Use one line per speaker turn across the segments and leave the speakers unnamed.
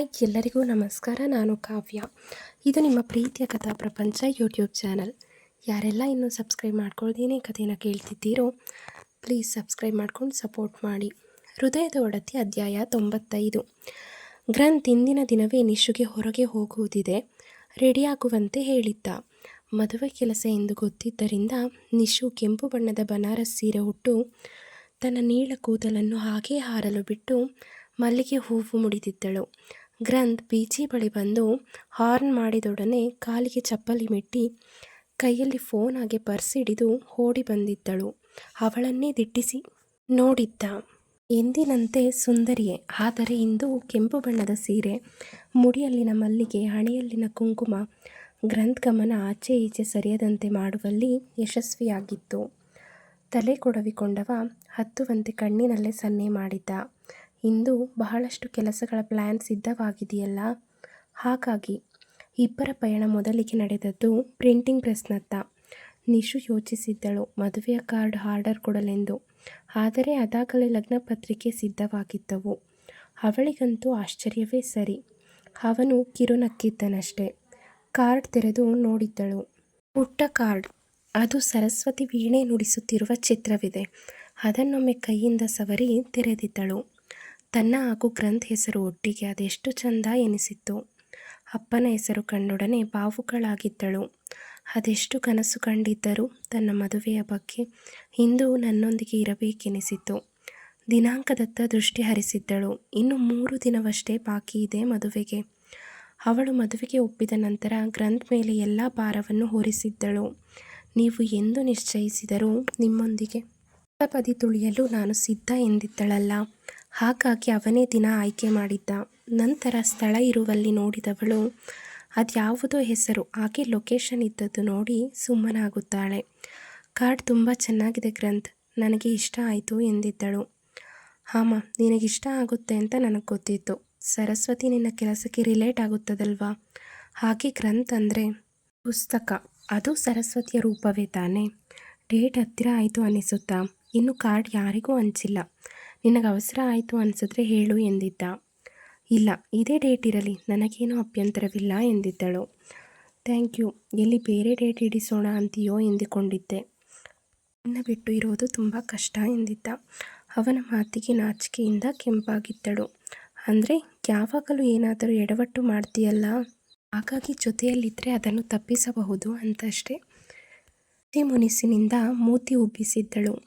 Hi ಎಲ್ಲರಿಗೂ ನಮಸ್ಕಾರ, ನಾನು ಕಾವ್ಯ. ಇದು ನಿಮ್ಮ ಪ್ರೀತಿಯ ಕಥಾ ಪ್ರಪಂಚ ಯೂಟ್ಯೂಬ್ ಚಾನಲ್. ಯಾರೆಲ್ಲ ಇನ್ನೂ ಸಬ್ಸ್ಕ್ರೈಬ್ ಮಾಡ್ಕೊಳ್ದೇನೆ ಕಥೆನ ಕೇಳ್ತಿದ್ದೀರೋ ಪ್ಲೀಸ್ ಸಬ್ಸ್ಕ್ರೈಬ್ ಮಾಡ್ಕೊಂಡು ಸಪೋರ್ಟ್ ಮಾಡಿ. ಹೃದಯದ ಒಡತಿ ಅಧ್ಯಾಯ ತೊಂಬತ್ತೈದು. ಗ್ರಂಥ್ ಇಂದಿನ ದಿನವೇ ನಿಶುಗೆ ಹೊರಗೆ ಹೋಗುವುದಿದೆ ರೆಡಿಯಾಗುವಂತೆ ಹೇಳಿದ್ದ. ಮದುವೆ ಕೆಲಸ ಎಂದು ಗೊತ್ತಿದ್ದರಿಂದ ನಿಶು ಕೆಂಪು ಬಣ್ಣದ ಬನಾರಸ್ ಸೀರೆ ಉಟ್ಟು ತನ್ನ ನೀಳ ಕೂದಲನ್ನು ಹಾಗೇ ಹಾರಲು ಬಿಟ್ಟು ಮಲ್ಲಿಗೆ ಹೂವು ಮುಡಿದಿದ್ದಳು. ಗ್ರಂಥ್ ಬೀಚಿ ಬಳಿ ಬಂದು ಹಾರ್ನ್ ಮಾಡಿದೊಡನೆ ಕಾಲಿಗೆ ಚಪ್ಪಲಿ ಮೆಟ್ಟಿ ಕೈಯಲ್ಲಿ ಫೋನ್ ಹಾಗೆ ಪರ್ಸ್ ಹಿಡಿದು ಓಡಿ ಬಂದಿದ್ದಳು. ಅವಳನ್ನೇ ದಿಟ್ಟಿಸಿ, ನೋಡಿದ್ದ. ಎಂದಿನಂತೆ ಸುಂದರಿಯೇ. ಆದರೆ ಇಂದು ಕೆಂಪು ಬಣ್ಣದ ಸೀರೆ, ಮುಡಿಯಲ್ಲಿನ ಮಲ್ಲಿಗೆ, ಹಣೆಯಲ್ಲಿನ ಕುಂಕುಮ, ಗ್ರಂಥ್ ಗಮನ ಆಚೆ ಈಚೆ ಸರಿಯದಂತೆ ಮಾಡುವಲ್ಲಿ ಯಶಸ್ವಿಯಾಗಿತ್ತು. ತಲೆ ಕೊಡವಿಕೊಂಡವ ಹತ್ತುವಂತೆ ಕಣ್ಣಿನಲ್ಲೇ ಸನ್ನೆ ಮಾಡಿದ್ದ. ಇಂದು ಬಹಳಷ್ಟು ಕೆಲಸಗಳ ಪ್ಲ್ಯಾನ್ ಸಿದ್ಧವಾಗಿದೆಯಲ್ಲ? ಹಾಗಾಗಿ ಇಬ್ಬರ ಪಯಣ ಮೊದಲಿಗೆ ನಡೆದದ್ದು ಪ್ರಿಂಟಿಂಗ್ ಪ್ರೆಸ್ನತ್ತ ನಿಶು ಯೋಚಿಸಿದ್ದಳು, ಮದುವೆಯ ಕಾರ್ಡ್ ಆರ್ಡರ್ ಕೊಡಲೆಂದು. ಆದರೆ ಅದಾಗಲೇ ಲಗ್ನ ಪತ್ರಿಕೆ ಸಿದ್ಧವಾಗಿದ್ದವು. ಅವಳಿಗಂತೂ ಆಶ್ಚರ್ಯವೇ ಸರಿ. ಅವನು ಕಿರುನಕ್ಕಿದ್ದನಷ್ಟೆ. ಕಾರ್ಡ್ ತೆರೆದು ನೋಡಿದ್ದಳು. ಪುಟ್ಟ ಕಾರ್ಡ್ ಅದು ಸರಸ್ವತಿ ವೀಣೆ ನುಡಿಸುತ್ತಿರುವ ಚಿತ್ರವಿದೆ. ಅದನ್ನೊಮ್ಮೆ ಕೈಯಿಂದ ಸವರಿ ತೆರೆದಿದ್ದಳು. ತನ್ನ ಹಾಗೂ ಗ್ರಂಥ್ ಹೆಸರು ಒಟ್ಟಿಗೆ ಅದೆಷ್ಟು ಚಂದ ಎನಿಸಿತ್ತು. ಅಪ್ಪನ ಹೆಸರು ಕಂಡೊಡನೆ ಭಾವುಗಳಾಗಿದ್ದಳು ಅದೆಷ್ಟು ಕನಸು ಕಂಡಿದ್ದರೂ ತನ್ನ ಮದುವೆಯ ಬಗ್ಗೆ ಇಂದು ನನ್ನೊಂದಿಗೆ ಇರಬೇಕೆನಿಸಿತು ದಿನಾಂಕದತ್ತ ದೃಷ್ಟಿ ಹರಿಸಿದ್ದಳು. ಇನ್ನು ಮೂರು ದಿನವಷ್ಟೇ ಬಾಕಿ ಇದೆ ಮದುವೆಗೆ. ಅವಳು ಮದುವೆಗೆ ಒಪ್ಪಿದ ನಂತರ ಗ್ರಂಥ್ ಮೇಲೆ ಎಲ್ಲ ಭಾರವನ್ನು ಹೊರಿಸಿದ್ದಳು. ನೀವು ಎಂದು ನಿಶ್ಚಯಿಸಿದರೂ ನಿಮ್ಮೊಂದಿಗೆ ಸಪ್ತಪದಿ ತುಳಿಯಲು ನಾನು ಸಿದ್ಧ ಎಂದಿದ್ದಳಲ್ಲ. ಹಾಗಾಗಿ ಅವನೇ ದಿನ ಆಯ್ಕೆ ಮಾಡಿದ್ದ. ನಂತರ ಸ್ಥಳ ಇರುವಲ್ಲಿ ನೋಡಿದವಳು, ಅದ್ಯಾವುದೋ ಹೆಸರು ಹಾಗೆ ಲೊಕೇಶನ್ ಇದ್ದದ್ದು ನೋಡಿ ಸುಮ್ಮನಾಗುತ್ತಾಳೆ. ಕಾರ್ಡ್ ತುಂಬ ಚೆನ್ನಾಗಿದೆ ಗ್ರಂಥ್, ನನಗೆ ಇಷ್ಟ ಆಯಿತು ಎಂದಿದ್ದಳು. ಹಾಮ, ನಿನಗಿಷ್ಟ ಆಗುತ್ತೆ ಅಂತ ನನಗೆ ಗೊತ್ತಿತ್ತು. ಸರಸ್ವತಿ ನಿನ್ನ ಕೆಲಸಕ್ಕೆ ರಿಲೇಟ್ ಆಗುತ್ತದಲ್ವಾ? ಹಾಗೆ ಗ್ರಂಥ್ ಅಂದರೆ ಪುಸ್ತಕ. ಅದು ಸರಸ್ವತಿಯ ರೂಪವೇ ತಾನೆ? ಡೇಟ್ ಹತ್ತಿರ ಆಯಿತು ಅನಿಸುತ್ತಾ? ಇನ್ನು ಕಾರ್ಡ್ ಯಾರಿಗೂ ಹಂಚಿಲ್ಲ ನಿನಗೆ ಅವಸರ ಆಯಿತು ಅನಿಸಿದ್ರೆ ಹೇಳು ಎಂದಿದ್ದ. ಇಲ್ಲ, ಇದೇ ಡೇಟ್ ಇರಲಿ, ನನಗೇನು ಅಭ್ಯಂತರವಿಲ್ಲ ಎಂದಿದ್ದಳು. ಥ್ಯಾಂಕ್ ಯು, ಎಲ್ಲಿ ಬೇರೆ ಡೇಟ್ ಇಡಿಸೋಣ ಅಂತೀಯೋ ಎಂದುಕೊಂಡಿದ್ದೆ. ನನ್ನ ಬಿಟ್ಟು ಇರೋದು ತುಂಬ ಕಷ್ಟ ಎಂದಿದ್ದ. ಅವನ ಮಾತಿಗೆ ನಾಚಿಕೆಯಿಂದ ಕೆಂಪಾಗಿದ್ದಳು. ಅಂದರೆ, ಯಾವಾಗಲೂ ಏನಾದರೂ ಎಡವಟ್ಟು ಮಾಡ್ತೀಯಲ್ಲ? ಹಾಗಾಗಿ ಜೊತೆಯಲ್ಲಿದ್ದರೆ ಅದನ್ನು ತಪ್ಪಿಸಬಹುದು ಅಂತಷ್ಟೇ. ಮುನಿಸಿನಿಂದ ಮೂತಿ ಉಬ್ಬಿಸಿದ್ದಳು.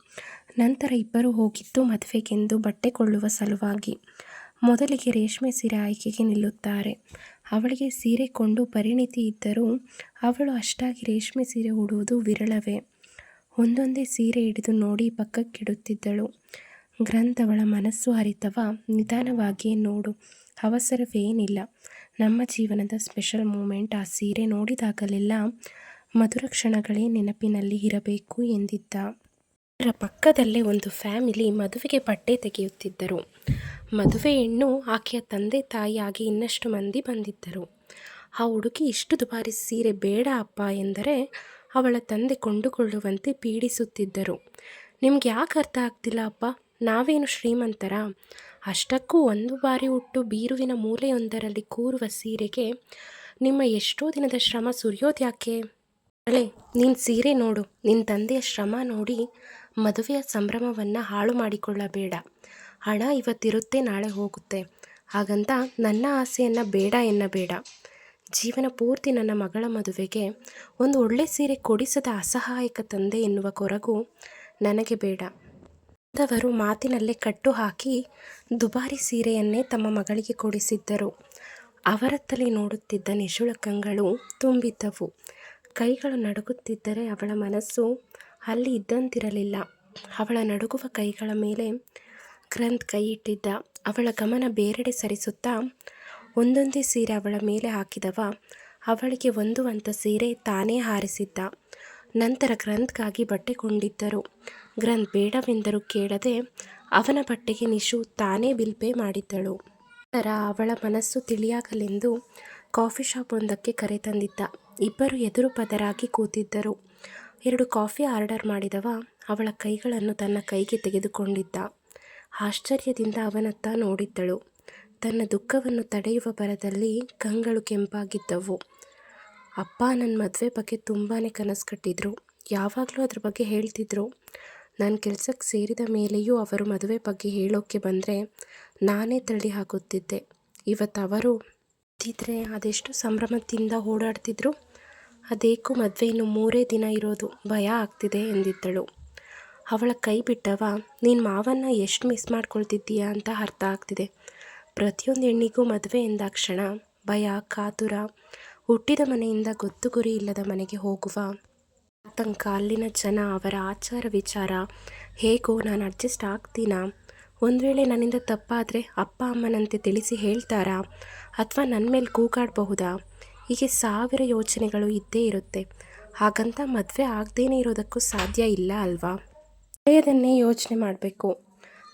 ನಂತರ ಇಬ್ಬರು ಹೋಗಿದ್ದು ಮದುವೆಗೆಂದು ಬಟ್ಟೆ ಕೊಳ್ಳುವ ಸಲುವಾಗಿ. ಮೊದಲಿಗೆ ರೇಷ್ಮೆ ಸೀರೆ ಆಯ್ಕೆಗೆ ನಿಲ್ಲುತ್ತಾರೆ. ಅವಳಿಗೆ ಸೀರೆ ಕೊಂಡು ಪರಿಣಿತಿ ಇದ್ದರೂ ಅವಳು ಅಷ್ಟಾಗಿ ರೇಷ್ಮೆ ಸೀರೆ ಉಡುವುದು ವಿರಳವೇ. ಒಂದೊಂದೇ ಸೀರೆ ಹಿಡಿದು ನೋಡಿ ಪಕ್ಕಕ್ಕಿಡುತ್ತಿದ್ದಳು. ಗ್ರಂಥವಳ ಮನಸ್ಸು ಹರಿತವ. ನಿಧಾನವಾಗಿಯೇ ನೋಡು. ಅವಸರವೇನಿಲ್ಲ. ನಮ್ಮ ಜೀವನದ ಸ್ಪೆಷಲ್ ಮೂಮೆಂಟ್ ಆ ಸೀರೆ ನೋಡಿದಾಗಲೆಲ್ಲ ಮಧುರ ಕ್ಷಣಗಳೇ ನೆನಪಿನಲ್ಲಿ ಇರಬೇಕು ಎಂದಿದ್ದ. ಅದರ ಪಕ್ಕದಲ್ಲೇ ಒಂದು ಫ್ಯಾಮಿಲಿ ಮದುವೆಗೆ ಬಟ್ಟೆ ತೆಗೆಯುತ್ತಿದ್ದರು. ಮದುವೆ ಹೆಣ್ಣು ಆಕೆಯ ತಂದೆ ತಾಯಿಯಾಗಿ ಇನ್ನಷ್ಟು ಮಂದಿ ಬಂದಿದ್ದರು. ಆ ಹುಡುಗಿ ಇಷ್ಟು ದುಬಾರಿ ಸೀರೆ ಬೇಡ ಅಪ್ಪ ಎಂದರೆ ಅವಳ ತಂದೆ ಕೊಂಡುಕೊಳ್ಳುವಂತೆ ಪೀಡಿಸುತ್ತಿದ್ದರು. ನಿಮ್ಗೆ ಯಾಕೆ ಅರ್ಥ ಆಗ್ತಿಲ್ಲ ಅಪ್ಪ? ನಾವೇನು ಶ್ರೀಮಂತರ? ಅಷ್ಟಕ್ಕೂ ಒಂದು ಬಾರಿ ಹುಟ್ಟು ಬೀರುವಿನ ಮೂಲೆಯೊಂದರಲ್ಲಿ ಕೂರುವ ಸೀರೆಗೆ ನಿಮ್ಮ ಎಷ್ಟೋ ದಿನದ ಶ್ರಮ ಸುರಿಯೋದ್ಯಾಕೆ? ಅಳೆ ನೀನು ಸೀರೆ ನೋಡು. ನಿನ್ನ ತಂದೆಯ ಶ್ರಮ ನೋಡಿ ಮದುವೆಯ ಸಂಭ್ರಮವನ್ನು ಹಾಳು ಮಾಡಿಕೊಳ್ಳಬೇಡ. ಹಣ ಇವತ್ತಿರುತ್ತೆ, ನಾಳೆ ಹೋಗುತ್ತೆ. ಹಾಗಂತ ನನ್ನ ಆಸೆಯನ್ನು ಬೇಡ ಎನ್ನಬೇಡ. ಜೀವನ ಪೂರ್ತಿ ನನ್ನ ಮಗಳ ಮದುವೆಗೆ ಒಂದು ಒಳ್ಳೆ ಸೀರೆ ಕೊಡಿಸದ ಅಸಹಾಯಕ ತಂದೆ ಎನ್ನುವ ಕೊರಗು ನನಗೆ ಬೇಡ. ಅಂಥವರು ಮಾತಿನಲ್ಲೇ ಕಟ್ಟು ಹಾಕಿ ದುಬಾರಿ ಸೀರೆಯನ್ನೇ ತಮ್ಮ ಮಗಳಿಗೆ ಕೊಡಿಸಿದ್ದರು. ಅವರತ್ತಲೇ ನೋಡುತ್ತಿದ್ದ ನಿಶುಳಕಂಗಳು ತುಂಬಿದ್ದವು. ಕೈಗಳು ನಡುಗುತ್ತಿದ್ದರೆ ಅವಳ ಮನಸ್ಸು ಅಲ್ಲಿ ಇದ್ದಂತಿರಲಿಲ್ಲ. ಅವಳ ನಡುಗುವ ಕೈಗಳ ಮೇಲೆ ಗ್ರಂಥ್ ಕೈ ಇಟ್ಟಿದ್ದ ಅವಳ ಗಮನ ಬೇರೆಡೆ ಸರಿಸುತ್ತಾ ಒಂದೊಂದೇ ಸೀರೆ ಅವಳ ಮೇಲೆ ಹಾಕಿದವ. ಅವಳಿಗೆ ಹೊಂದುವಂಥ ಸೀರೆ ತಾನೇ ಹಾರಿಸಿದ್ದ. ನಂತರ ಗ್ರಂಥ್ಗಾಗಿ ಬಟ್ಟೆ ಕೊಂಡಿದ್ದರು. ಗ್ರಂಥ್ ಬೇಡವೆಂದರೂ ಕೇಳದೆ ಅವನ ಬಟ್ಟೆಗೆ ನಿಶು ತಾನೇ ಬಿಲ್ ಪೇ ಮಾಡಿದ್ದಳು. ನಂತರ ಅವಳ ಮನಸ್ಸು ತಿಳಿಯಾಗಲೆಂದು ಕಾಫಿ ಶಾಪ್ ಒಂದಕ್ಕೆ ಕರೆ ತಂದಿದ್ದ. ಇಬ್ಬರು ಎದುರು ಪದರಾಗಿ ಕೂತಿದ್ದರು. ಎರಡು ಕಾಫಿ ಆರ್ಡರ್ ಮಾಡಿದವ ಅವಳ ಕೈಗಳನ್ನು ತನ್ನ ಕೈಗೆ ತೆಗೆದುಕೊಂಡಿದ್ದ. ಆಶ್ಚರ್ಯದಿಂದ ಅವನತ್ತ ನೋಡಿದ್ದಳು. ತನ್ನ ದುಃಖವನ್ನು ತಡೆಯುವ ಬರದಲ್ಲಿ ಕಂಗಳು ಕೆಂಪಾಗಿದ್ದವು. ಅಪ್ಪ ನನ್ನ ಮದುವೆ ಬಗ್ಗೆ ತುಂಬಾ ಕನಸು ಕಟ್ಟಿದ್ರು. ಯಾವಾಗಲೂ ಅದ್ರ ಬಗ್ಗೆ ಹೇಳ್ತಿದ್ರು. ನಾನು ಕೆಲಸಕ್ಕೆ ಸೇರಿದ ಮೇಲೆಯೂ ಅವರು ಮದುವೆ ಬಗ್ಗೆ ಹೇಳೋಕ್ಕೆ ಬಂದರೆ ನಾನೇ ತಳ್ಳಿ ಹಾಕುತ್ತಿದ್ದೆ. ಇವತ್ತು ಅವರು ಇದ್ದಿದ್ರೆ ಅದೆಷ್ಟು ಸಂಭ್ರಮದಿಂದ ಓಡಾಡ್ತಿದ್ರು. ಅದೇಕೋ ಮದುವೆ ಇನ್ನು ಮೂರೇ ದಿನ ಇರೋದು, ಭಯ ಆಗ್ತಿದೆ ಎಂದಿದ್ದಳು. ಅವಳ ಕೈ ಬಿಟ್ಟವ, ನೀನು ಮಾವನ್ನ ಎಷ್ಟು ಮಿಸ್ ಮಾಡ್ಕೊಳ್ತಿದ್ದೀಯಾ? ಅಂತ ಅರ್ಥ ಆಗ್ತಿದೆ. ಪ್ರತಿಯೊಂದು ಹೆಣ್ಣಿಗೂ ಮದುವೆ ಎಂದಾಕ್ಷಣ ಭಯ, ಕಾತುರ, ಹುಟ್ಟಿದ ಮನೆಯಿಂದ ಗೊತ್ತು ಗುರಿ ಇಲ್ಲದ ಮನೆಗೆ ಹೋಗುವ ಆತಂಕ, ಅಲ್ಲಿನ ಜನ, ಅವರ ಆಚಾರ ವಿಚಾರ, ಹೇಗೋ ನಾನು ಅಡ್ಜಸ್ಟ್ ಆಗ್ತೀನಾ? ಒಂದು ವೇಳೆ ನನ್ನಿಂದ ತಪ್ಪಾದರೆ ಅಪ್ಪ ಅಮ್ಮನಂತೆ ತಿಳಿಸಿ ಹೇಳ್ತಾರಾ? ಅಥವಾ ನನ್ನ ಮೇಲೆ ಕೂಗಾಡಬಹುದಾ? ಹೀಗೆ ಸಾವಿರ ಯೋಚನೆಗಳು ಇದ್ದೇ ಇರುತ್ತೆ. ಹಾಗಂತ ಮದುವೆ ಆಗದೇನೆ ಇರೋದಕ್ಕೂ ಸಾಧ್ಯ ಇಲ್ಲ ಅಲ್ವಾ? ಒಳ್ಳೆಯದನ್ನೇ ಯೋಚನೆ ಮಾಡಬೇಕು.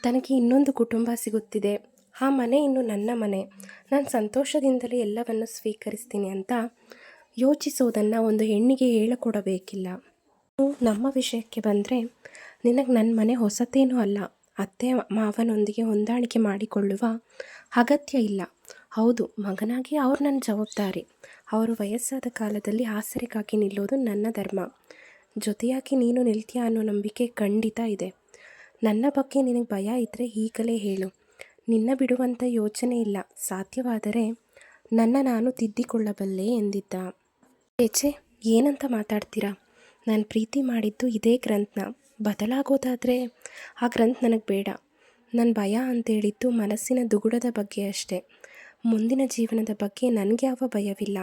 ತನಗೆ ಇನ್ನೊಂದು ಕುಟುಂಬ ಸಿಗುತ್ತಿದೆ. ಆ ಮನೆ ಇನ್ನು ನನ್ನ ಮನೆ. ನಾನು ಸಂತೋಷದಿಂದಲೇ ಎಲ್ಲವನ್ನು ಸ್ವೀಕರಿಸ್ತೀನಿ ಅಂತ ಯೋಚಿಸೋದನ್ನು ಒಂದು ಹೆಣ್ಣಿಗೆ ಹೇಳಿಕೊಡಬೇಕಿಲ್ಲ. ನಮ್ಮ ವಿಷಯಕ್ಕೆ ಬಂದರೆ, ನಿನಗೆ ನನ್ನ ಮನೆ ಹೊಸತೇನೂ ಅಲ್ಲ. ಅತ್ತೆ ಮಾವನೊಂದಿಗೆ ಹೊಂದಾಣಿಕೆ ಮಾಡಿಕೊಳ್ಳುವ ಅಗತ್ಯ ಇಲ್ಲ. ಹೌದು, ಮಗನಾಗಿ ಅವ್ರು ನನ್ನ ಜವಾಬ್ದಾರಿ. ಅವರು ವಯಸ್ಸಾದ ಕಾಲದಲ್ಲಿ ಆಸರೆಗಾಗಿ ನಿಲ್ಲೋದು ನನ್ನ ಧರ್ಮ. ಜೊತೆಯಾಗಿ ನೀನು ನಿಲ್ತೀಯ ಅನ್ನೋ ನಂಬಿಕೆ ಖಂಡಿತ ಇದೆ. ನನ್ನ ಬಗ್ಗೆ ನಿನಗೆ ಭಯ ಇದ್ದರೆ ಈಗಲೇ ಹೇಳು. ನಿನ್ನ ಬಿಡುವಂಥ ಯೋಚನೆ ಇಲ್ಲ. ಸಾಧ್ಯವಾದರೆ ನನ್ನ ನಾನು ತಿದ್ದಿಕೊಳ್ಳಬಲ್ಲೆ ಎಂದಿದ್ದ. ಏಚೆ, ಏನಂತ ಮಾತಾಡ್ತೀರಾ? ನಾನು ಪ್ರೀತಿ ಮಾಡಿದ್ದು ಇದೇ ಗ್ರಂಥನ. ಬದಲಾಗೋದಾದರೆ ಆ ಗ್ರಂಥ ನನಗೆ ಬೇಡ. ನನ್ನ ಭಯ ಅಂತೇಳಿದ್ದು ಮನಸ್ಸಿನ ದುಗುಡದ ಬಗ್ಗೆ ಅಷ್ಟೇ. ಮುಂದಿನ ಜೀವನದ ಬಗ್ಗೆ ನನಗೆ ಯಾವ ಭಯವಿಲ್ಲ.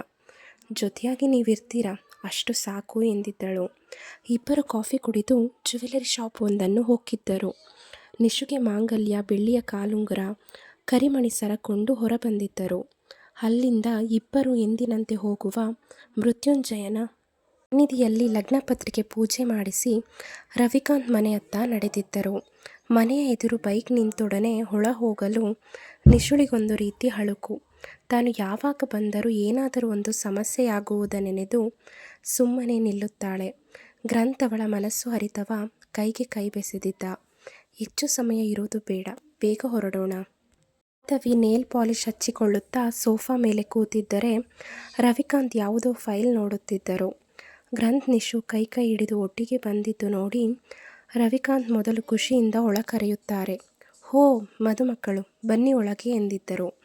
ಜೊತೆಯಾಗಿ ನೀವಿರ್ತೀರಾ? ಅಷ್ಟು ಸಾಕು ಎಂದಿದ್ದಳು. ಇಬ್ಬರು ಕಾಫಿ ಕುಡಿದು ಜ್ಯುವೆಲರಿ ಶಾಪ್ ಒಂದನ್ನು ಹೋಗಿದ್ದರು. ನಿಶುಗೆ ಮಾಂಗಲ್ಯ, ಬೆಳ್ಳಿಯ ಕಾಲುಂಗುರ, ಕರಿಮಣಿ ಸರಕೊಂಡು ಹೊರಬಂದಿದ್ದರು. ಅಲ್ಲಿಂದ ಇಬ್ಬರು ಎಂದಿನಂತೆ ಹೋಗುವ ಮೃತ್ಯುಂಜಯನ ನಿಧಿಯಲ್ಲಿ ಲಗ್ನಪತ್ರಿಕೆ ಪೂಜೆ ಮಾಡಿಸಿ ರವಿಕಾಂತ್ ಮನೆಯತ್ತ ನಡೆದಿದ್ದರು. ಮನೆಯ ಎದುರು ಬೈಕ್ ನಿಂತೊಡನೆ ಒಳ ಹೋಗಲು ನಿಶುಳಿಗೊಂದು ರೀತಿ ಅಳುಕು ತಾನು ಯಾವಾಗ ಬಂದರೂ ಏನಾದರೂ ಒಂದು ಸಮಸ್ಯೆಯಾಗುವುದ ನೆನೆದು ಸುಮ್ಮನೆ ನಿಲ್ಲುತ್ತಾಳೆ. ಗ್ರಂಥವಳ ಮನಸ್ಸು ಹರಿತವ ಕೈಗೆ ಕೈ ಬೆಸೆದಿದ್ದ. ಹೆಚ್ಚು ಸಮಯ ಇರೋದು ಬೇಡ. ಬೇಗ ಹೊರಡೋಣ. ತವಿ ನೇಲ್ ಪಾಲಿಷ್ ಹಚ್ಚಿಕೊಳ್ಳುತ್ತಾ ಸೋಫಾ ಮೇಲೆ ಕೂತಿದ್ದರೆ ರವಿಕಾಂತ್ ಯಾವುದೋ ಫೈಲ್ ನೋಡುತ್ತಿದ್ದರು. ಗ್ರಂಥ್ ನಿಶು ಕೈ ಕೈ ಹಿಡಿದು ಒಟ್ಟಿಗೆ ಬಂದಿದ್ದು ನೋಡಿ ರವಿಕಾಂತ್ ಮೊದಲು ಖುಷಿಯಿಂದ ಒಳ ಕರೆಯುತ್ತಾರೆ ಹೋ, ಮದುಮಕ್ಕಳು, ಬನ್ನಿ ಒಳಗೆ ಎಂದಿದ್ದರು.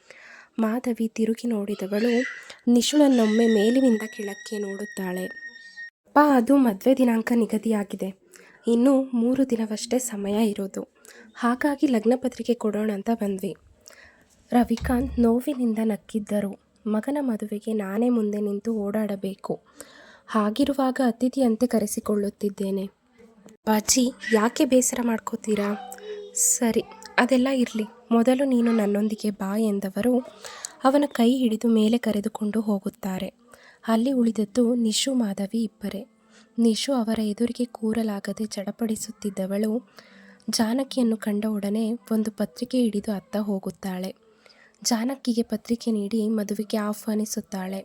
ಮಾಧವಿ ತಿರುಗಿ ನೋಡಿದವಳು ನಿಶುಳನ್ನೊಮ್ಮೆ ಮೇಲಿನಿಂದ ಕೆಳಕ್ಕೆ ನೋಡುತ್ತಾಳೆ. ಅಪ್ಪ, ಅದು ಮದುವೆ ದಿನಾಂಕ ನಿಗದಿಯಾಗಿದೆ. ಇನ್ನೂ ಮೂರು ದಿನವಷ್ಟೇ ಸಮಯ ಇರೋದು. ಹಾಗಾಗಿ ಲಗ್ನ ಪತ್ರಿಕೆ ಕೊಡೋಣ ಅಂತ ಬಂದ್ವಿ. ರವಿಕಾಂತ್ ನೋವಿನಿಂದ ನಕ್ಕಿದ್ದರು. ಮಗನ ಮದುವೆಗೆ ನಾನೇ ಮುಂದೆ ನಿಂತು ಓಡಾಡಬೇಕು. ಹಾಗಿರುವಾಗ ಅತಿಥಿಯಂತೆ ಕರೆಸಿಕೊಳ್ಳುತ್ತಿದ್ದೇನೆ. ಬಾಜಿ ಯಾಕೆ ಬೇಸರ ಮಾಡ್ಕೋತೀರಾ? ಸರಿ, ಅದೆಲ್ಲ ಇರಲಿ. ಮೊದಲು ನೀನು ನನ್ನೊಂದಿಗೆ ಬಾ ಎಂದವರು ಅವನ ಕೈ ಹಿಡಿದು ಮೇಲೆ ಕರೆದುಕೊಂಡು ಹೋಗುತ್ತಾರೆ. ಅಲ್ಲಿ ಉಳಿದದ್ದು ನಿಶು, ಮಾಧವಿ ಇಬ್ಬರೇ. ನಿಶು ಅವರ ಎದುರಿಗೆ ಕೂರಲಾಗದೆ ಚಡಪಡಿಸುತ್ತಿದ್ದವಳು ಜಾನಕಿಯನ್ನು ಕಂಡ ಒಡನೆ ಒಂದು ಪತ್ರಿಕೆ ಹಿಡಿದು ಅತ್ತ ಹೋಗುತ್ತಾಳೆ. ಜಾನಕಿಗೆ ಪತ್ರಿಕೆ ನೀಡಿ ಮದುವೆಗೆ ಆಹ್ವಾನಿಸುತ್ತಾಳೆ.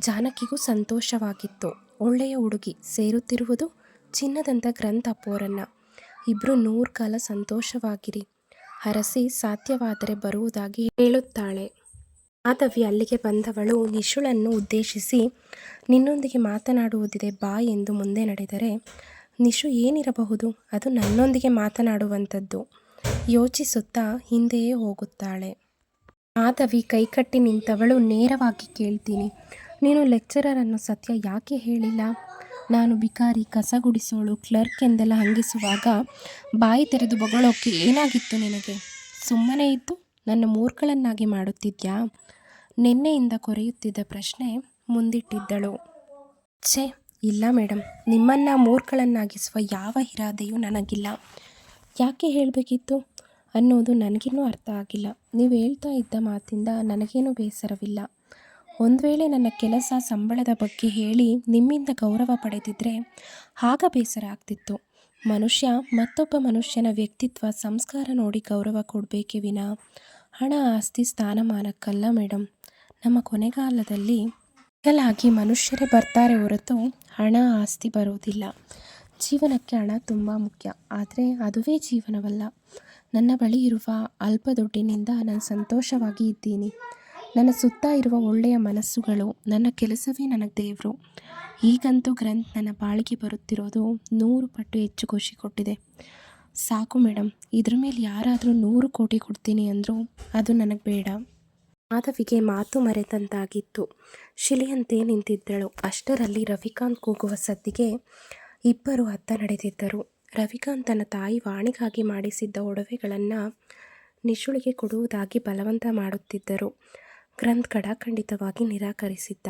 ಜಾನಕಿಗೂ ಸಂತೋಷವಾಗಿತ್ತು. ಒಳ್ಳೆಯ ಹುಡುಗಿ, ಸೇರುತ್ತಿರುವುದು ಚಿನ್ನದಂಥ ಗ್ರಂಥ ಪೋರನ್ನ ಇಬ್ಬರು ನೂರು ಕಾಲ ಸಂತೋಷವಾಗಿರಿ. ಹರಸಿ ಸಾಧ್ಯವಾದರೆ ಬರುವುದಾಗಿ ಹೇಳುತ್ತಾಳೆ. ಮಾಧವಿ ಅಲ್ಲಿಗೆ ಬಂದವಳು, ನಿಶುಳನ್ನು ಉದ್ದೇಶಿಸಿ, ನಿನ್ನೊಂದಿಗೆ ಮಾತನಾಡುವುದಿದೆ ಬಾ ಎಂದು ಮುಂದೆ ನಡೆದರೆ, ನಿಶು ಏನಿರಬಹುದು? ಅದು ನನ್ನೊಂದಿಗೆ ಮಾತನಾಡುವಂಥದ್ದು ಯೋಚಿಸುತ್ತಾ ಹಿಂದೆಯೇ ಹೋಗುತ್ತಾಳೆ. ಮಾಧವಿ ಕೈಕಟ್ಟಿ ನಿಂತವಳು, ನೇರವಾಗಿ ಕೇಳ್ತೀನಿ. ನೀನು ಲೆಕ್ಚರರನ್ನು ಸತ್ಯ ಯಾಕೆ ಹೇಳಿಲ್ಲ? ನಾನು ಬಿಕಾರಿ ಕಸ ಗುಡಿಸೋಳು ಕ್ಲರ್ಕ್ ಎಂದೆಲ್ಲ ಹಂಗಿಸುವಾಗ ಬಾಯಿ ತೆರೆದು ಬಗಳೋಕೆ ಏನಾಗಿತ್ತು ನಿನಗೆ? ಸುಮ್ಮನೆ ಇದ್ದು ನನ್ನ ಮೂರ್ಖಳನ್ನಾಗಿ ಮಾಡುತ್ತಿದ್ಯಾ? ನಿನ್ನೆಯಿಂದ ಕೊರೆಯುತ್ತಿದ್ದ ಪ್ರಶ್ನೆ ಮುಂದಿಟ್ಟಿದ್ದಳು. ಛೇ, ಇಲ್ಲ ಮೇಡಮ್ ನಿಮ್ಮನ್ನು ಮೂರ್ಖಳನ್ನಾಗಿಸುವ ಯಾವ ಇರಾದೆಯೂ ನನಗಿಲ್ಲ. ಯಾಕೆ ಹೇಳಬೇಕಿತ್ತು? ಅನ್ನೋದು ನನಗಿನ್ನೂ ಅರ್ಥ ಆಗಿಲ್ಲ. ನೀವು ಹೇಳ್ತಾ ಇದ್ದ ಮಾತಿಂದ ನನಗೇನು ಬೇಸರವಿಲ್ಲ. ಒಂದು ವೇಳೆ ನನ್ನ ಕೆಲಸ ಸಂಬಳದ ಬಗ್ಗೆ ಹೇಳಿ ನಿಮ್ಮಿಂದ ಗೌರವ ಪಡೆದಿದ್ದರೆ ಆಗ ಬೇಸರ ಆಗ್ತಿತ್ತು. ಮನುಷ್ಯ ಮತ್ತೊಬ್ಬ ಮನುಷ್ಯನ ವ್ಯಕ್ತಿತ್ವ ಸಂಸ್ಕಾರ ನೋಡಿ ಗೌರವ ಕೊಡಬೇಕೇ ವಿನ. ಹಣ, ಆಸ್ತಿ, ಸ್ಥಾನಮಾನಕ್ಕಲ್ಲ ಮೇಡಮ್ ನಮ್ಮ ಕೊನೆಗಾಲದಲ್ಲಿ ಬದಲಾಗಿ ಮನುಷ್ಯರೇ ಬರ್ತಾರೆ ಹೊರತು ಹಣ, ಆಸ್ತಿ ಬರೋದಿಲ್ಲ. ಜೀವನಕ್ಕೆ ಹಣ ತುಂಬ ಮುಖ್ಯ. ಆದರೆ ಅದುವೇ ಜೀವನವಲ್ಲ. ನನ್ನ ಬಳಿ ಇರುವ ಅಲ್ಪ ದುಡ್ಡಿನಿಂದ ನಾನು ಸಂತೋಷವಾಗಿ ಇದ್ದೀನಿ. ನನ್ನ ಸುತ್ತ ಇರುವ ಒಳ್ಳೆಯ ಮನಸ್ಸುಗಳು, ನನ್ನ ಕೆಲಸವೇ ನನಗೆ ದೇವರು. ಈಗಂತೂ ಗ್ರಂಥ್ ನನ್ನ ಬಾಳಿಗೆ ಬರುತ್ತಿರೋದು ನೂರು ಪಟ್ಟು ಹೆಚ್ಚು ಖುಷಿ ಕೊಟ್ಟಿದೆ. ಸಾಕು ಮೇಡಮ್ ಇದ್ರ ಮೇಲೆ ಯಾರಾದರೂ ನೂರು ಕೋಟಿ ಕೊಡ್ತೀನಿ ಅಂದರೂ ಅದು ನನಗೆ ಬೇಡ. ಮಾಧವಿಗೆ ಮಾತು ಮರೆತಂತಾಗಿತ್ತು. ಶಿಲೆಯಂತೆ ನಿಂತಿದ್ದಳು. ಅಷ್ಟರಲ್ಲಿ ರವಿಕಾಂತ್ ಕೂಗುವ ಸದ್ದಿಗೆ ಇಬ್ಬರು ಹತ್ತ ನಡೆದಿದ್ದರು. ರವಿಕಾಂತ್ ತನ್ನ ತಾಯಿ ವಾಣಿಗಾಗಿ ಮಾಡಿಸಿದ್ದ ಒಡವೆಗಳನ್ನು ನಿಶುಳಿಗೆ ಕೊಡುವುದಾಗಿ ಬಲವಂತ ಮಾಡುತ್ತಿದ್ದರು. ಗ್ರಂಥ್ ಖಡಾಖಂಡಿತವಾಗಿ ನಿರಾಕರಿಸಿದ್ದ.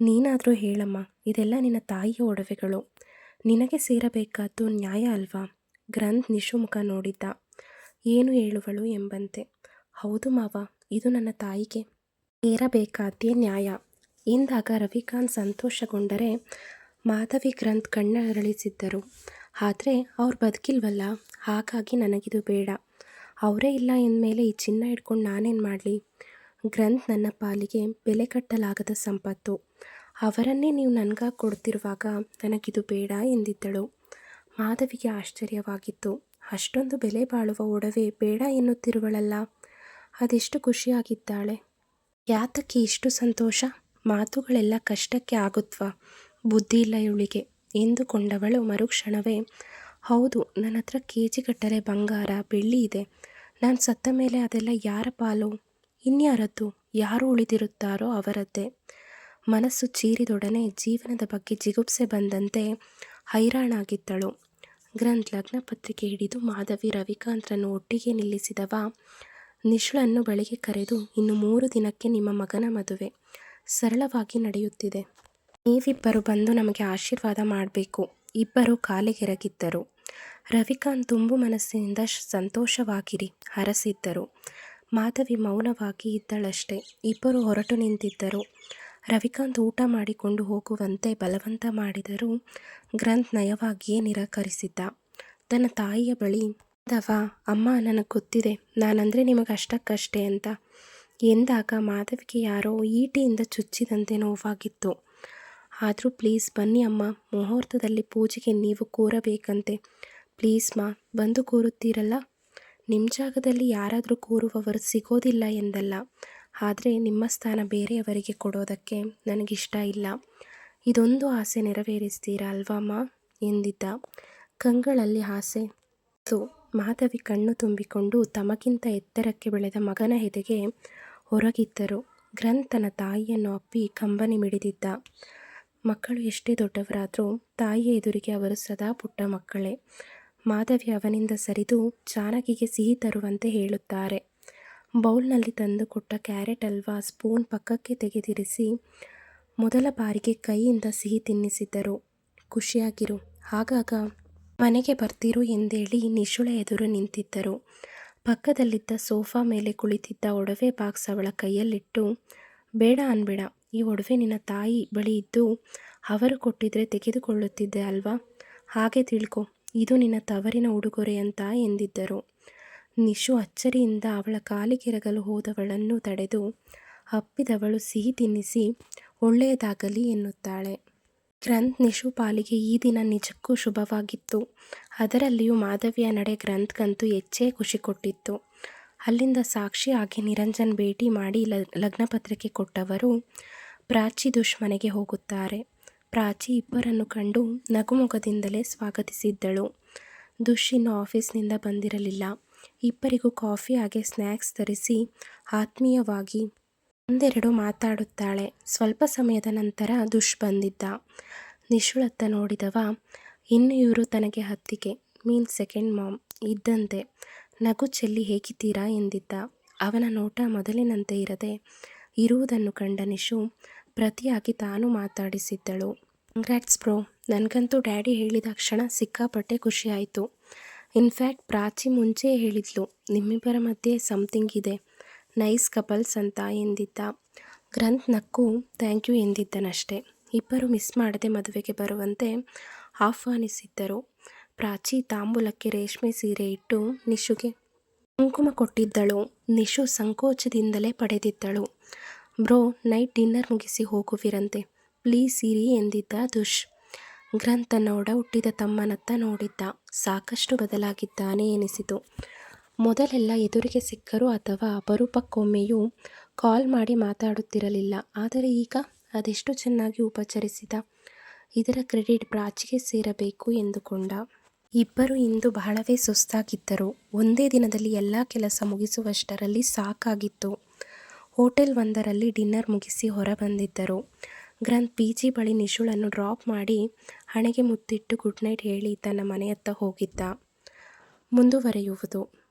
ನೀನಾದರೂ ಹೇಳಮ್ಮ, ಇದೆಲ್ಲ ನಿನ್ನ ತಾಯಿಯ ಒಡವೆಗಳು. ನಿನಗೆ ಸೇರಬೇಕಾದ್ದು ನ್ಯಾಯ ಅಲ್ವಾ? ಗ್ರಂಥ್ ನಿಶುಮುಖ ನೋಡಿದ್ದ. ಏನು ಹೇಳುವಳು ಎಂಬಂತೆ. ಹೌದು ಮಾವ, ಇದು ನನ್ನ ತಾಯಿಗೆ ಸೇರಬೇಕಾದ್ದೇ ನ್ಯಾಯ. ಎಂದಾಗ ರವಿಕಾಂತ್ ಸಂತೋಷಗೊಂಡರೆ ಮಾಧವಿ ಗ್ರಂಥ್ ಕಣ್ಣ ಅರಳಿಸಿದ್ದರು ಆದರೆ ಅವ್ರು ಬದುಕಿಲ್ವಲ್ಲ? ಹಾಗಾಗಿ ನನಗಿದು ಬೇಡ. ಅವರೇ ಇಲ್ಲ ಎಂದಮೇಲೆ ಈ ಚಿನ್ನ ಹಿಡ್ಕೊಂಡು ನಾನೇನು ಮಾಡಲಿ? ಗ್ರಂಥ್ ನನ್ನ ಪಾಲಿಗೆ ಬೆಲೆ ಕಟ್ಟಲಾಗದ ಸಂಪತ್ತು. ಅವರನ್ನೇ ನೀವು ನನಗಾಗಿ ಕೊಡ್ತಿರುವಾಗ ನನಗಿದು ಬೇಡ ಎಂದಿದ್ದಳು. ಮಾಧವಿಗೆ ಆಶ್ಚರ್ಯವಾಗಿತ್ತು. ಅಷ್ಟೊಂದು ಬೆಲೆ ಬಾಳುವ ಒಡವೆ ಬೇಡ ಎನ್ನುತ್ತಿರುವಳಲ್ಲ. ಅದೆಷ್ಟು ಖುಷಿಯಾಗಿದ್ದಾಳೆ. ಯಾತಕ್ಕೆ ಇಷ್ಟು ಸಂತೋಷ? ಮಾತುಗಳೆಲ್ಲ ಕಷ್ಟಕ್ಕೆ ಆಗುತ್ವಾ. ಬುದ್ಧಿ ಇಲ್ಲ ಇವಳಿಗೆ. ಎಂದುಕೊಂಡವಳು ಮರುಕ್ಷಣವೇ, ಹೌದು ನನ್ನ ಹತ್ರ ಕೆ ಜಿಗಟ್ಟಲೆ ಬಂಗಾರ, ಬೆಳ್ಳಿ ಇದೆ. ನಾನು ಸತ್ತ ಮೇಲೆ ಅದೆಲ್ಲ ಯಾರ ಪಾಲು? ಇನ್ಯಾರದ್ದು ಯಾರು ಉಳಿದಿರುತ್ತಾರೋ ಅವರದ್ದೇ. ಮನಸ್ಸು ಚೀರಿದೊಡನೆ ಜೀವನದ ಬಗ್ಗೆ ಜಿಗುಪ್ಸೆ ಬಂದಂತೆ ಹೈರಾಣಾಗಿದ್ದಳು. ಗ್ರಂಥ್ ಲಗ್ನ ಪತ್ರಿಕೆ ಹಿಡಿದು ಮಾಧವಿ ರವಿಕಾಂತ್ರನ್ನು ಒಟ್ಟಿಗೆ ನಿಲ್ಲಿಸಿದವ ನಿಶ್ಳನ್ನು ಬಳಿಗೆ ಕರೆದು ಇನ್ನು ಮೂರು ದಿನಕ್ಕೆ ನಿಮ್ಮ ಮಗನ ಮದುವೆ ಸರಳವಾಗಿ ನಡೆಯುತ್ತಿದೆ. ನೀವಿಬ್ಬರು ಬಂದು ನಮಗೆ ಆಶೀರ್ವಾದ ಮಾಡಬೇಕು. ಇಬ್ಬರು ಕಾಲಿಗೆರಗಿದ್ದರು. ರವಿಕಾಂತ್ ತುಂಬು ಮನಸ್ಸಿನಿಂದ ಸಂತೋಷವಾಗಿರಿ, ಹರಸಿದ್ದರು. ಮಾಧವಿ ಮೌನವಾಗಿ ಇದ್ದಳಷ್ಟೇ. ಇಬ್ಬರು ಹೊರಟು ನಿಂತಿದ್ದರು. ರವಿಕಾಂತ್ ಊಟ ಮಾಡಿಕೊಂಡು ಹೋಗುವಂತೆ ಬಲವಂತ ಮಾಡಿದರೂ ಗ್ರಂಥ್ ನಯವಾಗಿಯೇ ನಿರಾಕರಿಸಿದ್ದ. ತನ್ನ ತಾಯಿಯ ಬಳಿ, ದವಾ, ಅಮ್ಮ ನನಗೆ ಗೊತ್ತಿದೆ. ನಾನಂದರೆ ನಿಮಗೆ ಅಷ್ಟಕ್ಕಷ್ಟೇ ಅಂತ ಎಂದಾಗ ಮಾಧವಿಗೆ ಯಾರೋ ಈಟಿಯಿಂದ ಚುಚ್ಚಿದಂತೆ ನೋವಾಗಿತ್ತು. ಆದರೂ ಪ್ಲೀಸ್ ಬನ್ನಿ ಅಮ್ಮ. ಮುಹೂರ್ತದಲ್ಲಿ ಪೂಜೆಗೆ ನೀವು ಕೂರಬೇಕಂತೆ. ಪ್ಲೀಸ್ ಮಾ. ಬಂದು ಕೂರುತ್ತೀರಲ್ಲ? ನಿಮ್ಮ ಜಾಗದಲ್ಲಿ ಯಾರಾದರೂ ಕೂರುವವರು ಸಿಗೋದಿಲ್ಲ ಎಂದಲ್ಲ. ಆದರೆ ನಿಮ್ಮ ಸ್ಥಾನ ಬೇರೆಯವರಿಗೆ ಕೊಡೋದಕ್ಕೆ ನನಗಿಷ್ಟ ಇಲ್ಲ. ಇದೊಂದು ಆಸೆ ನೆರವೇರಿಸ್ತೀರಾ ಅಲ್ವಮ್ಮ? ಎಂದಿದ್ದ. ಕಂಗಳಲ್ಲಿ ಆಸೆ. ಮಾಧವಿ ಕಣ್ಣು ತುಂಬಿಕೊಂಡು ತಮಗಿಂತ ಎತ್ತರಕ್ಕೆ ಬೆಳೆದ ಮಗನ ಎದೆಗೆ ಹೊರಗಿದ್ದರು. ಗ್ರಂಥನ ತಾಯಿಯನ್ನು ಅಪ್ಪಿ ಕಂಬನಿ ಮಿಡಿದಿದ್ದ. ಮಕ್ಕಳು ಎಷ್ಟೇ ದೊಡ್ಡವರಾದರೂ ತಾಯಿಯ ಎದುರಿಗೆ ಅವರು ಸದಾ ಪುಟ್ಟ ಮಕ್ಕಳೇ. ಮಾಧವಿ ಅವನಿಂದ ಸರಿದು ಜಾನಕಿಗೆ ಸಿಹಿ ತರುವಂತೆ ಹೇಳುತ್ತಾರೆ. ಬೌಲ್ನಲ್ಲಿ ತಂದು ಕೊಟ್ಟ ಕ್ಯಾರೆಟ್ ಅಲ್ವಾ ಸ್ಪೂನ್ ಪಕ್ಕಕ್ಕೆ ತೆಗೆದಿರಿಸಿ ಮೊದಲ ಬಾರಿಗೆ ಕೈಯಿಂದ ಸಿಹಿ ತಿನ್ನಿಸಿದ್ದರು. ಖುಷಿಯಾಗಿರು. ಆಗಾಗ ಮನೆಗೆ ಬರ್ತೀರು ಎಂದೇಳಿ ನಿಶುಳ ಎದುರು ನಿಂತಿದ್ದರು. ಪಕ್ಕದಲ್ಲಿದ್ದ ಸೋಫಾ ಮೇಲೆ ಕುಳಿತಿದ್ದ ಒಡವೆ ಬಾಕ್ಸ್ ಅವಳ ಕೈಯಲ್ಲಿಟ್ಟು, ಬೇಡ ಅನ್ಬೇಡ, ಈ ಒಡವೆ ನಿನ್ನ ತಾಯಿ ಬಳಿ ಇದ್ದು ಅವರು ಕೊಟ್ಟಿದ್ರೆ ತೆಗೆದುಕೊಳ್ಳುತ್ತಿದ್ದೆ ಅಲ್ವಾ? ಹಾಗೆ ತಿಳ್ಕೊ. ಇದು ನಿನ್ನ ತವರಿನ ಉಡುಗೊರೆಯಂತ ಎಂದಿದ್ದರು. ನಿಶು ಅಚ್ಚರಿಯಿಂದ ಅವಳ ಕಾಲಿಗೆರಗಲು ಹೋದವಳನ್ನು ತಡೆದು ಅಪ್ಪಿದವಳು ಸಿಹಿ ತಿನ್ನಿಸಿ ಒಳ್ಳೆಯದಾಗಲಿ ಎನ್ನುತ್ತಾಳೆ. ಗ್ರಂಥ್ ನಿಶು ಪಾಲಿಗೆ ಈ ದಿನ ನಿಜಕ್ಕೂ ಶುಭವಾಗಿತ್ತು. ಅದರಲ್ಲಿಯೂ ಮಾಧವಿಯ ನಡೆ ಗ್ರಂಥ್ಗಂತೂ ಹೆಚ್ಚೇ ಖುಷಿ ಕೊಟ್ಟಿತ್ತು. ಅಲ್ಲಿಂದ ಸಾಕ್ಷಿ ಆಗಿ ನಿರಂಜನ್ ಭೇಟಿ ಮಾಡಿ ಲಗ್ನಪತ್ರಿಕೆ ಕೊಟ್ಟವರು ಪ್ರಾಚಿ ದುಷ್ಮನೆಗೆ ಹೋಗುತ್ತಾರೆ. ಪ್ರಾಚಿ ಇಬ್ಬರನ್ನು ಕಂಡು ನಗುಮುಖದಿಂದಲೇ ಸ್ವಾಗತಿಸಿದ್ದಳು. ದುಶ್ಶಿನ್ನು ಆಫೀಸ್ನಿಂದ ಬಂದಿರಲಿಲ್ಲ. ಇಬ್ಬರಿಗೂ ಕಾಫಿ ಹಾಗೆ ಸ್ನ್ಯಾಕ್ಸ್ ತರಿಸಿ ಆತ್ಮೀಯವಾಗಿ ಒಂದೆರಡು ಮಾತಾಡುತ್ತಾಳೆ. ಸ್ವಲ್ಪ ಸಮಯದ ನಂತರ ದುಷ್ ಬಂದಿದ್ದ. ನಿಶುಳತ್ತ ನೋಡಿದವ, ಇನ್ನು ಇವರು ತನಗೆ ಹತ್ತಿಗೆ. Mean second mom. ಇದ್ದಂತೆ. ನಗು ಚೆಲ್ಲಿ ಹೇಗಿದ್ದೀರಾ? ಎಂದಿದ್ದ. ಅವನ ನೋಟ ಮೊದಲಿನಂತೆ ಇರದೆ ಇರುವುದನ್ನು ಕಂಡ ನಿಶು ಪ್ರತಿಯಾಗಿ ತಾನು ಮಾತಾಡಿಸಿದ್ದಳು. ಕಂಗ್ರ್ಯಾಟ್ಸ್ ಬ್ರೋ ನನಗಂತೂ ಡ್ಯಾಡಿ ಹೇಳಿದ ಕ್ಷಣ ಸಿಕ್ಕಾಪಟ್ಟೆ ಖುಷಿಯಾಯಿತು ಇನ್ಫ್ಯಾಕ್ಟ್ ಪ್ರಾಚಿ ಮುಂಚೆ ಹೇಳಿದ್ಲು, ನಿಮ್ಮಿಬ್ಬರ ಮಧ್ಯೆ ಸಮ್ಥಿಂಗ್ ಇದೆ. ನೈಸ್ ಕಪಲ್ಸ್ ಅಂತ ಎಂದಿದ್ದ. ಗ್ರಂಥ್ ನಕ್ಕು ಥ್ಯಾಂಕ್ ಯು ಎಂದಿದ್ದನಷ್ಟೆ. ಇಬ್ಬರು ಮಿಸ್ ಮಾಡದೆ ಮದುವೆಗೆ ಬರುವಂತೆ ಆಹ್ವಾನಿಸಿದ್ದರು. ಪ್ರಾಚಿ ತಾಂಬೂಲಕ್ಕೆ ರೇಷ್ಮೆ ಸೀರೆ ಇಟ್ಟು ನಿಶುಗೆ ಕುಂಕುಮ ಕೊಟ್ಟಿದ್ದಳು. ನಿಶು ಸಂಕೋಚದಿಂದಲೇ ಪಡೆದಿದ್ದಳು. ಬ್ರೋ ನೈಟ್ ಡಿನ್ನರ್ ಮುಗಿಸಿ ಹೋಗುವಿರಂತೆ ಪ್ಲೀಸ್ ಇರಿ ಎಂದಿದ್ದ ದುಷ್. ಗ್ರಂಥ ನೋಡ ಹುಟ್ಟಿದ ತಮ್ಮನತ್ತ ನೋಡಿದ್ದ. ಸಾಕಷ್ಟು ಬದಲಾಗಿದ್ದಾನೆ ಎನಿಸಿತು. ಮೊದಲೆಲ್ಲ ಎದುರಿಗೆ ಸಿಕ್ಕರು ಅಥವಾ ಅಪರೂಪಕ್ಕೊಮ್ಮೆಯೂ ಕಾಲ್ ಮಾಡಿ ಮಾತಾಡುತ್ತಿರಲಿಲ್ಲ. ಆದರೆ ಈಗ ಅದೆಷ್ಟು ಚೆನ್ನಾಗಿ ಉಪಚರಿಸಿದ. ಇದರ ಕ್ರೆಡಿಟ್ ಪ್ರಾಚಿಗೆ ಸೇರಬೇಕು ಎಂದುಕೊಂಡ. ಇಬ್ಬರು ಇಂದು ಬಹಳವೇ ಸುಸ್ತಾಗಿದ್ದರು. ಒಂದೇ ದಿನದಲ್ಲಿ ಎಲ್ಲ ಕೆಲಸ ಮುಗಿಸುವಷ್ಟರಲ್ಲಿ ಸಾಕಾಗಿತ್ತು. ಹೋಟೆಲ್ ಒಂದರಲ್ಲಿ ಡಿನ್ನರ್ ಮುಗಿಸಿ ಹೊರಬಂದಿದ್ದರು. ಗ್ರಂಥ್ ಪಿ ಜಿ ಬಳಿ ನಿಶುಳನ್ನು ಡ್ರಾಪ್ ಮಾಡಿ ಹಣೆಗೆ ಮುತ್ತಿಟ್ಟು ಗುಡ್ ನೈಟ್ ಹೇಳಿ ತನ್ನ ಮನೆಯತ್ತ ಹೋಗಿದ್ದ. ಮುಂದುವರೆಯುವುದು.